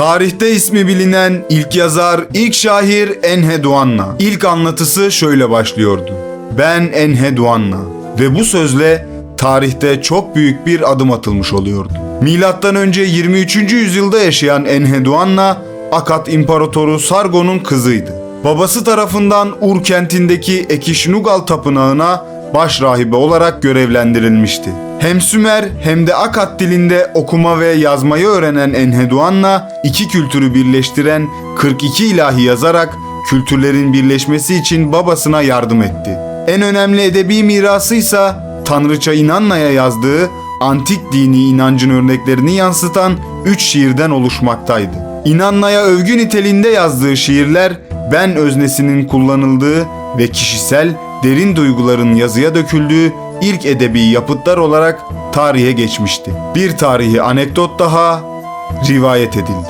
Tarihte ismi bilinen ilk yazar, ilk şair Enheduanna. İlk anlatısı şöyle başlıyordu. Ben Enheduanna ve bu sözle tarihte çok büyük bir adım atılmış oluyordu. Milattan önce 23. yüzyılda yaşayan Enheduanna, Akat İmparatoru Sargon'un kızıydı. Babası tarafından Ur kentindeki Ekişnugal tapınağına baş rahibe olarak görevlendirilmişti. Hem Sümer hem de Akat dilinde okuma ve yazmayı öğrenen Enheduanna iki kültürü birleştiren 42 ilahi yazarak kültürlerin birleşmesi için babasına yardım etti. En önemli edebi mirası ise Tanrıça İnanna'ya yazdığı antik dini inancın örneklerini yansıtan 3 şiirden oluşmaktaydı. İnanna'ya övgü niteliğinde yazdığı şiirler ben öznesinin kullanıldığı ve kişisel derin duyguların yazıya döküldüğü ilk edebi yapıtlar olarak tarihe geçmişti. Bir tarihi anekdot daha rivayet edildi.